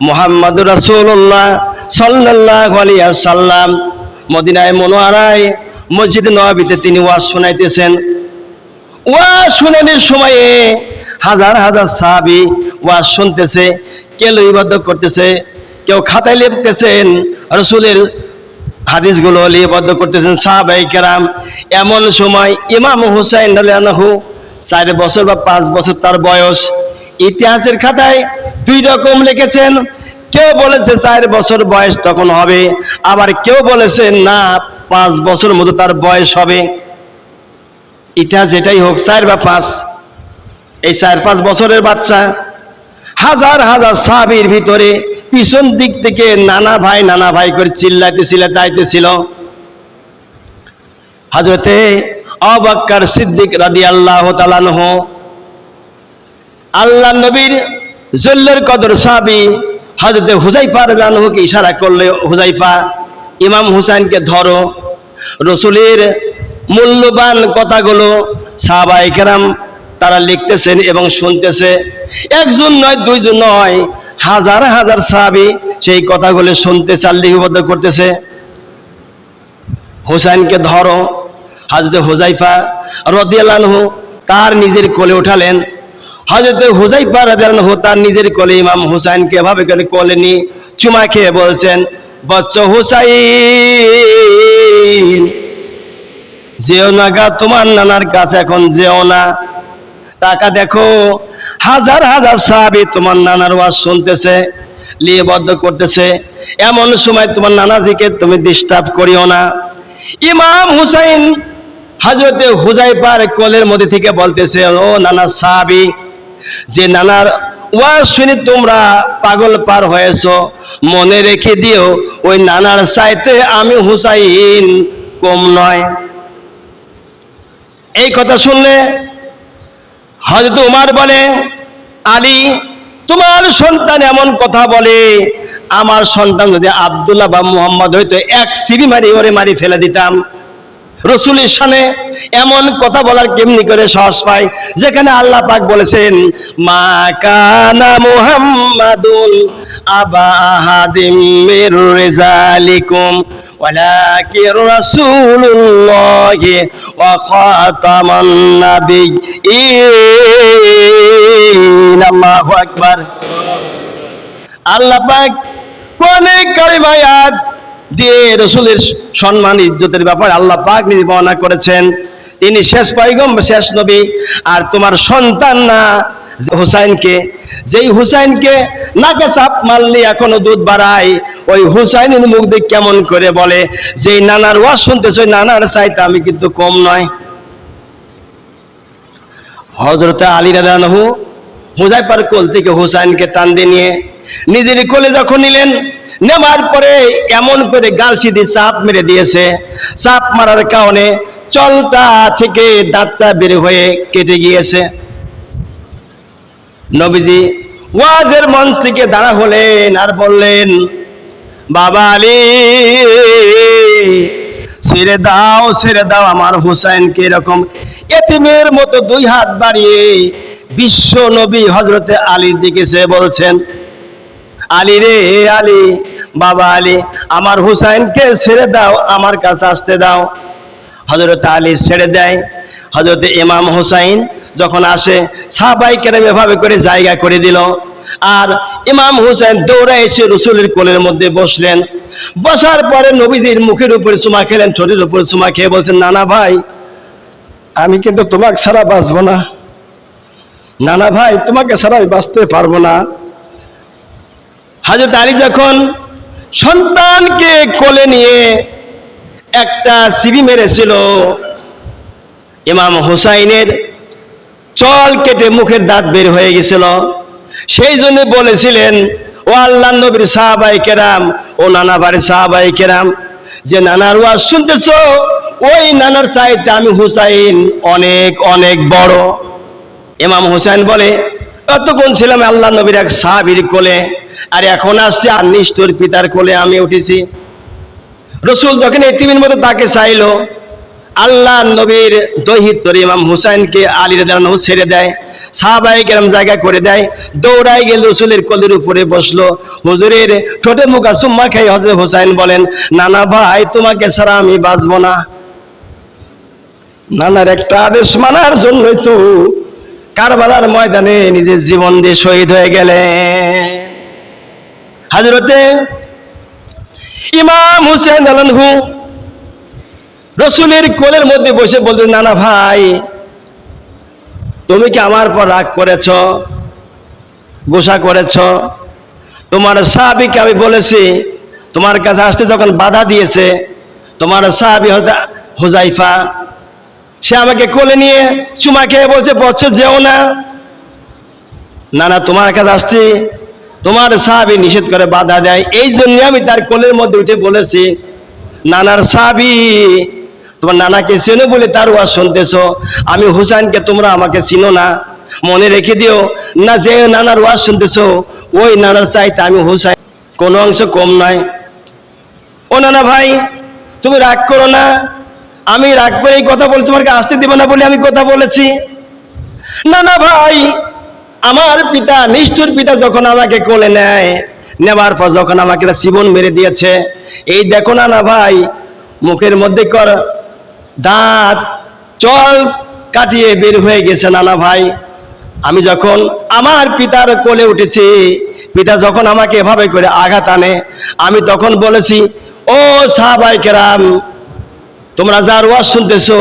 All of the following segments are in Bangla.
মোহাম্মদ রসুল্লাহ সাল্লাল্লাহু আলাইহি সাল্লাম মদিনায় মনোয়ারায় মসজিদ নববীতে তিনি ওয়াজ শোনাইতেছেন। ওয়াজ শোনানোর সময়ে হাজার হাজার সাহাবি ওয়াজ শুনতেছে কে লিপিবদ্ধ করতেছে, কেউ খাতায় লিখতেছেন, রসুলের হাদিসগুলো লিপিবদ্ধ করতেছেন সাহাবাই কেরাম। এমন সময় ইমাম হুসাইন চার বছর বা পাঁচ বছর তার বয়স ইতিহাসের খাতায় দুই রকম লিখেছেন। কেউ বলেছে চার বছর বয়স তখন হবে, আবার কেউ বলেছে না, পাঁচ বছর মতো তার বয়স হবে। ইতিহাস যেটাই হোক, চার বা পাঁচ, এই চার পাঁচ বছরের বাচ্চা। হাজার হাজার সাহাবির ভিতরে পিছন দিক থেকে নানা ভাই নানা ভাই করে চিল্লাইতে চিল্লাতে আইতেছিল হাজরতে অবাক্কার সিদ্দিক রাদি আল্লাহ তালানহ আল্লাহ নবীর জল্লের কদর সাহাবি হজরতে হুজাইফা রানহুকে ইশারা করলে হুজাইফা ইমাম হুসাইনকে ধরো, রসুলের মূল্যবান কথাগুলো সাহাবাই কেরাম তারা লিখতেছেন এবং শুনতেছে। একজন নয়, দুইজন নয়, হাজার হাজার সাহাবি সেই কথাগুলো শুনতেছে আর লিপিবদ্ধ করতেছে। হুসাইনকে ধরো হাজরতে হুজাইফা রদিয়ালানহু তার নিজের কোলে উঠালেন হজরতে হুজাইফা রাদিয়াল্লাহু তার নিজের কোলে ইমাম হুসাইনকে এভাবে করে কোলে নিয়ে চুমা খেয়ে বলছেন, বচ্চ হুসাইন, যেও না গা, তোমার নানার কাছে এখন যেও না। টাকা দেখো, হাজার হাজার সাহাবি তোমার নানার ওয়াজ শুনতেছে লিয়েবদ্ধ করতেছে। এমন সময় তোমার নানাজিকে তুমি ডিস্টার্ব করিও না। ইমাম হুসাইন হাজরতে হুজাইপার কোলের মধ্যে থেকে বলতেছে, ও নানা সাহাবি যে নানার ওয়াজ শুনে তোমরা পাগল পার হয়েছ, মনে রেখে দিও, ওই নানার চাইতে আমি হুসাইন কম নয়। এই কথা শুনলে হয়তো উমার বলে, আলী, তোমার সন্তান এমন কথা বলে, আমার সন্তান যদি আব্দুল্লাহ বা মুহাম্মদ হইতো, এক সিঁড়ি মারি ওরে মারি ফেলে দিতাম। রসুলের সামনে এমন কথা বলার কেমনি করে সাহস পায় যেখানে আল্লাহ পাক বলেছেন মা কানা মুহাম্মাদুন আবা আহাদিম মির রিজালিকুম ولكن رسول الله وخاتم النبيين الله أكبر আল্লাহ পাক অনেক কারিমায়াত দিয়ে রসুলের সম্মান, ইজ্জতের ব্যাপারে আল্লাহ পাক নিজে বর্ণনা করেছেন। তিনি শেষ পাইগম শেষ নবী। আর তোমার সন্তান না, যে হুসাইনকে। যেই হুসাইনকে নাকে চাপ মারলি এখনও দুধ বাড়ায়, ওই হুসাইনের মুখ দিয়ে কেমন করে বলে, যেই নানার ওয়াজ শুনতেছ, ওই নানার চাইতে আমি কিন্তু কম নয়। হজরতে আলী রাহু হুজাইপার কোল থেকে হুসাইনকে টান দিয়ে নিয়ে, নিজের কোলে যখন নিলেন নেবার পরে এমন করে গাল সিধি চাপ মেরে দিয়েছে। চাপ মারার কারণে চলতা থেকে দাঁতটা বের হয়ে কেটে গিয়েছে। নবীজি ওয়াজের মঞ্চ থেকে দাঁড়া হলেন আর বললেন, বাবা আলী, ছেড়ে দাও ছেড়ে দাও আমার হুসাইনকে এরকম এতিমের মতো দুই হাত বাড়িয়ে বিশ্ব নবী হজরতে আলীর দিকে সে বলছেন আলী রে আলী, বাবা আলী, আমার হুসাইনকে ছেড়ে দাও, আমার কাছে আসতে দাও। হজরত আলী ছেড়ে দেয়। হজরত ইমাম হুসাইন যখন আসে সাহাবাই কেরাম এভাবে করে জায়গা করে দিল। আর ইমাম হুসাইন দৌড়ে এসে রসুলের কোলের মধ্যে বসলেন। বসার পরে নবীজির মুখের উপরে চুমা খেলেন, ঠোঁটের উপরে চুমা খেয়ে বলছেন, নানা ভাই, আমি কিন্তু তোমাকে ছাড়া বাঁচবো না। নানা ভাই, তোমাকে ছাড়া আমি বাঁচতে পারব না। হাজরত আলী যখন সন্তানকে কোলে নিয়ে একটা সিবি মেরেছিল, ইমাম হুসাইনের চল কেটে মুখের দাঁত বের হয়ে গেছিল। সেই জন্য বলেছিলেন, ও আল্লাহ নবীর সাহাবাই কেরাম, ও নানা বাড়ির সাহাবাই কেরাম, যে নানার ওয়াজ শুনতেছ, ওই নানার চাইতে আমি হুসাইন অনেক অনেক বড়। ইমাম হুসাইন বলে, ততক্ষণ ছিলাম আল্লাহ নবীর এক সাহাবির কোলে। আর এখন আসছে আর নিষ্ঠুর পিতার কোলে আমি উঠেছি। রসুল যখন এতিমের মতো তাকে চাইলো, আল্লাহ নবীর দহিত ইমাম হুসাইনকে আলী রাহু ছেড়ে দেয় সাহাবাই কেরম জায়গা করে দেয় দৌড়াই গেল রসুলের কলের উপরে বসল। হুজুরের ঠোঁটে মুখা সুম্মা খাই হজরত হোসাইন বলেন, নানা ভাই, তোমাকে ছাড়া আমি বাঁচবো না। নানার একটা আদেশ মানার জন্যই তো কারবালার ময়দানে নিজের জীবন দিয়ে শহীদ হয়ে গেলেন। হাজরতে ইমাম হুসেন আলহু রসুলের কোলের মধ্যে বসে বলতেন, নানা ভাই, তুমি কি আমার পর রাগ করেছ? গোসা করেছ? তোমার সাহাবিকে আমি বলেছি, তোমার কাছে আসতে যখন বাধা দিয়েছে, তোমার সাহাবি হুজাইফা সে আমাকে কোলে নিয়ে চুমা খেয়ে বলছে বছর যেও না। না না তোমার কাছে আসছি তোমার সাহাবি নিষেধ করে বাধা দেয়। এই জন্য আমি তার কোলের মধ্যে উঠে বলেছি, নানার সাহাবি, তোমার নানাকে চেনো বলে তার ওয়াজ শুনতেছো। আমি হুসাইনকে তোমরা আমাকে চিনো না। মনে রেখে দিও, না যে নানার ওয়াজ শুনতেছো, ওই নানার চাইতে আমি হুসাইন কোনো অংশ কম নয়। ও নানা ভাই, তুমি রাগ করো না। আমি রাগ করে এই কথা বলে তোমাকে আসতে দিব না বলে আমি কথা বলেছি। না না ভাই আমার পিতা, নিষ্ঠুর পিতা যখন আমাকে কোলে নেয়, নেবার পর যখন আমাকে জীবন মেরে দিয়েছে, এই দেখো না না ভাই, মুখের মধ্যে কর দাঁত, চল কাটিয়ে বের হয়ে গেছে নানা ভাই। আমি যখন আমার পিতার কোলে উঠেছি, পিতা যখন আমাকে এভাবে করে আঘাত আনে, আমি তখন বলেছি, ও সাহাবাই কেরাম, তোমরা যার ওয়াজ শুনতেছো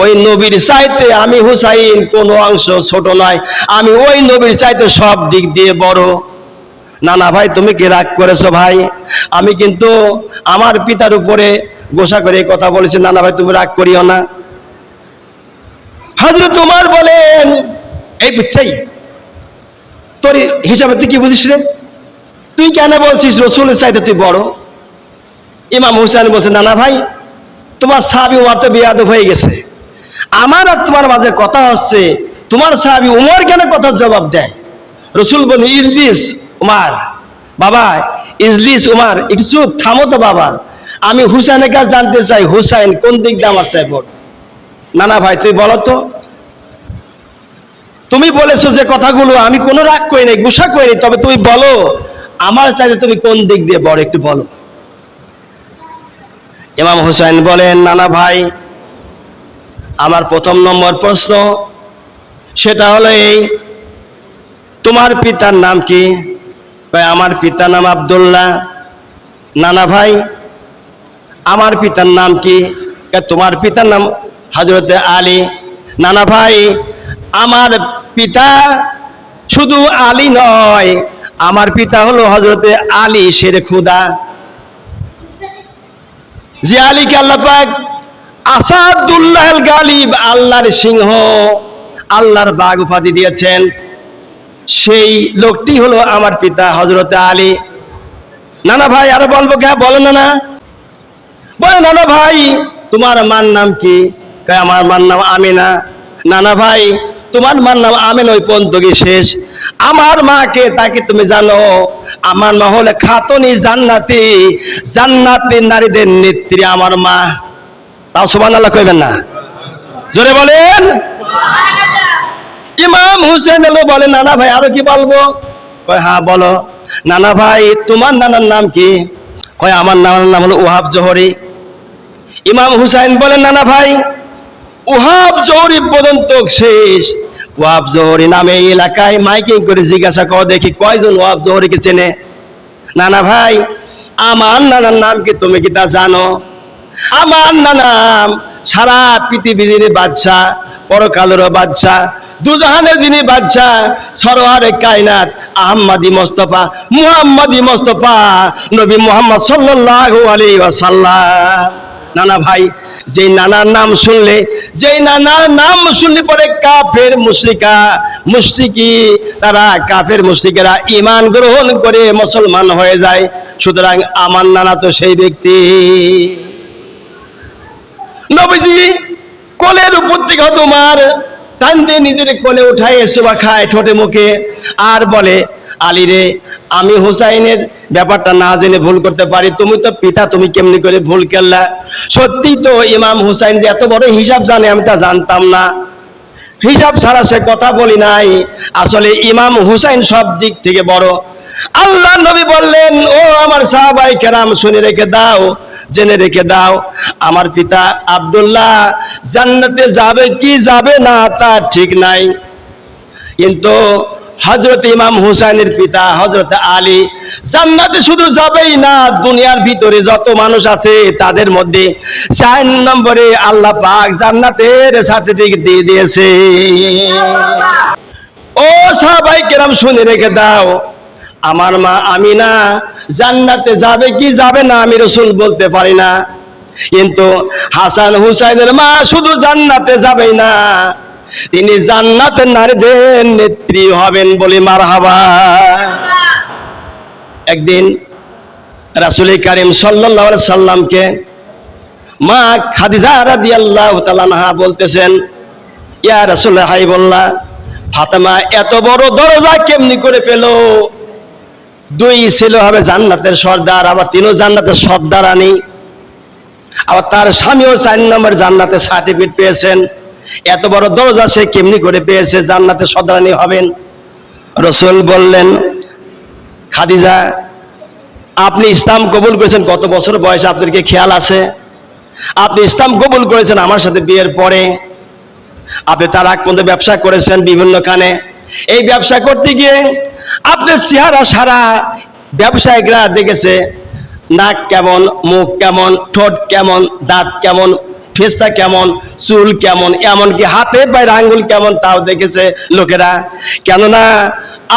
ওই নবীর চাইতে আমি হুসাইন কোনো অংশ ছোট নয়। আমি ওই নবীর চাইতে সব দিক দিয়ে বড়। না না ভাই, তুমি কি রাগ করেছ ভাই? আমি কিন্তু আমার পিতার উপরে গোসা করে কথা বলেছি। না না ভাই, তুমি রাগ করিও না। হাজরে তোমার বলেন, এই বুঝছাই তোর হিসাবে তুই কি বুঝিস রে? তুই কেন বলছিস রসুলের চাইতে তুই বড়? ইমাম হুসাইন বলছে না না ভাই, তোমার সাহাবি উমার তো বেয়াদব হয়ে গেছে। আমার আর তোমার মাঝে কথা হচ্ছে। তোমার সাহাবি উমর কেন কথার জবাব দেয়? রসুল বলি ইজলিস উমার বাবা ইজলিস উমার একটু থামো তো বাবা। আমি হুসাইনের কাছে জানতে চাই হুসাইন কোন দিক দিয়ে আমার চাই বল না না ভাই তুই বলো তো। তুমি বলেছ যে কথাগুলো আমি কোনো রাগ করি নাই গুসা করি নাই, তবে তুমি বলো আমার চাইতে তুমি কোন দিক দিয়ে বড় একটু বলো। ইমাম হুসাইন বলেন নানা ভাই আমার প্রথম নম্বর প্রশ্ন, সেটা হলো এই, তোমার পিতার নাম কি? আমার পিতার নাম আব্দুল্লাহ। নানা ভাই, আমার পিতার নাম কি? তোমার পিতার নাম হজরতে আলী। নানা ভাই, আমার পিতা শুধু আলী নয়, আমার পিতা হলো হজরতে আলী শের খুদা। যে আলীকে আল্লাহ পাক আসাদুল্লাহ গালিব, আল্লাহর সিংহ, আল্লাহর বাগ উপাধি দিয়েছেন। সেই লোকটি হলো আমার পিতা হজরতে আলী। নানা ভাই, আরও বলব কে? বলো না বলে নানা ভাই, তোমার মার নাম কি? আমার মার নাম আমিনা। নানা ভাই, তোমার মার নাম আমিন, ওই পর্যন্ত শেষ। আমার মাকে, তাকে তুমি জানো, আমার মা হলে খাতনি জান্নাতি। জান্নাতি নারীদের নেত্রী আমার মা। তাও সুবান আল্লাহ কইবেন না। জোরে বলেন। ইমাম হুসেন এলো বলে, নানা ভাই, আরও কি বলব? কয় হ্যাঁ বলো। নানা ভাই, তোমার নানার নাম কি? কয়, আমার নানার নাম হলো ওহাব জহরি। ইমাম হুসাইন বলেন নানা ভাই ওহাব জহরি পর্যন্ত শেষ। ওয়াব জহরি নামে এই এলাকায় মাইকিং করে জিজ্ঞাসা করো, দেখি কয়জন ওয়াব জহরিকে চেনে? নানা ভাই, আমার নানার নাম কি তুমি কি তা জানো? আমার নানাম সারা পৃথিবীর বাচ্চা পরকালেরও বাচ্চা দুজাহানের যিনি বাচ্চা সরোয়ারে কায়নাত, আহম্মদি মোস্তফা, মুহাম্মদি মোস্তফা, নবী মুহাম্মদ সাল্লাল্লাহু আলাইহি ওয়াসাল্লাম। নানা ভাই, যেই নানার নাম শুনলে, যেই নানার নাম শুনলে পরে কাফের মুশরিকা, মুশরিকি, তারা কাফের মুশরিকেরা ইমান গ্রহণ করে মুসলমান হয়ে যায়। সুতরাং আমার নানা তো সেই ব্যক্তি। নবীজি, কোলের উপর থেকে তোমার টান দিয়ে নিজের কোলে উঠায় সোবা খায় ঠোঁটে মুখে। আর বলে, আলী রে, আমি হুসাইনের ব্যাপারটা না জেনে ভুল করতে পারি। তুমি তো পিতা, তুমি কেমনি করে ভুল করলা? সত্যি তো ইমাম হুসাইন যে এত বড় হিসাব জানে, আমি তা জানতাম না। হিসাব ছাড়া সে কথা বলি নাই। আসলে ইমাম হুসাইন সব দিক থেকে বড়। আল্লাহ নবী বললেন, ও আমার সাহাবাই কেরাম, শুনে রেখে দাও। জেনে রেখে দাও আমার পিতা আব্দুল্লাহ জান্নাতে যাবে কি যাবে না তা ঠিক নাই। কিন্তু হজরত ইমাম হুসাইনের পিতা হজরত আলী জান্নাতে শুধু যাবেই না দুনিয়ার ভিতরে যত মানুষ আছে তাদের মধ্যে চার নম্বরে আল্লাহ পাক জান্নাতের সার্টিফিকেট দিয়ে দিয়েছে। ও সবাই কেরাম শুনে রেখে দাও আমার মা আমি না জান্নাতে যাবে কি যাবে না আমি রসুল বলতে পারি না। কিন্তু হাসান হুসাইনের মা শুধু জান্নাতে যাবে না। তিনি জান্নাতের নারীদের নেত্রী হবেন বলে মার হাবা একদিন রাসুল করিম সাল্লাহ সাল্লামকে মা খাদিজা তাআলা আনহা বলতেছেন, ইয়া রাসূল হাইবুল্লাহ ফাতেমা, এত বড় দরজা কেমনি করে পেল? দুই ছিল হবে জান্নাতের সর্দার, আবার তিনও জান্নাতের সর্দার আনি। আবার তার স্বামীও চার নম্বর জান্নাতে সার্টিফিকেট পেয়েছেন। এত বড় দরজা সে কেমনি করে পেয়েছে জান্নাতে সর্দারানি হবেন? রসুল বললেন, খাদিজা, আপনি ইসলাম কবুল করেছেন, কত বছর বয়সে আপনাদেরকে খেয়াল আছে? আপনি ইসলাম কবুল করেছেন আমার সাথে বিয়ের পরে। আপনি তার আগ পর্যন্ত ব্যবসা করেছেন বিভিন্ন খানে এই ব্যবসা করতে গিয়ে আপনার চেহারা সারা ব্যবসায়িকরা দেখেছে, নাক কেমন, মুখ কেমন, ঠোঁট কেমন, দাঁত কেমন ফেসটা কেমন, চুল কেমন, এমনকি হাতে পায়ের আঙ্গুল কেমন তাও দেখেছে লোকেরা। কেননা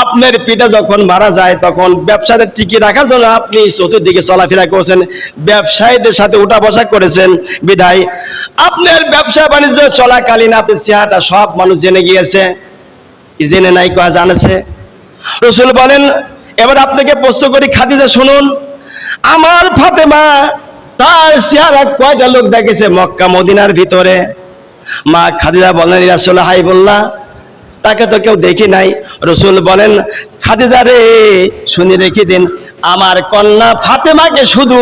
আপনার পিতা যখন মারা যায়, তখন ব্যবসাটা টিকিয়ে রাখার জন্য আপনি চতুর্দিকে চলাফেরা করেছেন, ব্যবসায়ীদের সাথে উঠা বসা করেছেন। বিদায় আপনার ব্যবসা বাণিজ্য চলাকালীন আপনার চেহারাটা সব মানুষ জেনে গিয়েছে। জেনে নাই, কয়া জানেছে? রসুল বলেন, এবার আপনাকে প্রশ্ন করি, খাদিজা শুনুন। আমার ফাতেমা, তার চেহারা কয়টা লোক দেখেছে মক্কা, মদিনার ভিতরে? মা খাদিজা বলেন রাসুল হাই বললা, তাকে তো কেউ দেখি নাই। রসুল বলেন, খাদিজা রে, শুনে রেখে দিন, আমার কন্যা ফাতেমাকে শুধু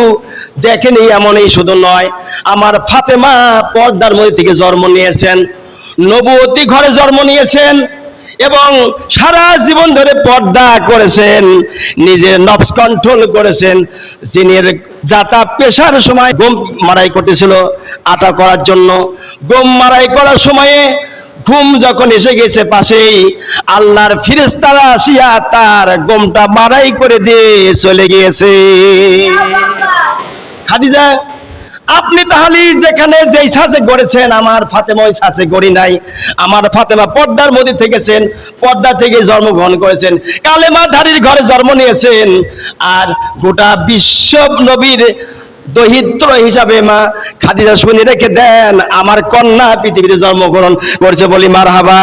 দেখেনি এমনই শুধু নয়, আমার ফাতেমা পর্দার মধ্যে থেকে জন্ম নিয়েছেন নবতী ঘরে জন্ম নিয়েছেন এবং সারা জীবন ধরে পর্দা করেছেন নিজের নফস কন্ট্রোল করেছেন জিনের যাতা পেশার সময় গম মারাই করতেছিল আটা করার জন্য। গম মারাই করার সময়ে ঘুম যখন এসে গেছে পাশেই আল্লাহর ফিরেস্তারা আসিয়া তার গমটা মারাই করে দিয়ে চলে গিয়েছে। খাদিজা আপনি তাহলে যেখানে যেই সাজে গড়েছেন, আমার ফাতেমা ওই সাজে গড়ি নাই। আমার ফাতেমা পর্দার মধ্যে থেকেছেন, পর্দা থেকে জন্মগ্রহণ করেছেন, কালেমা ধারীর ঘরে জন্ম নিয়েছেন, আর গোটা বিশ্ব নবীর দহিত্র হিসাবে মা খাদিজা শুনে রেখে দেন, আমার কন্যা পৃথিবীতে জন্মগ্রহণ করেছে বলি মার হাবা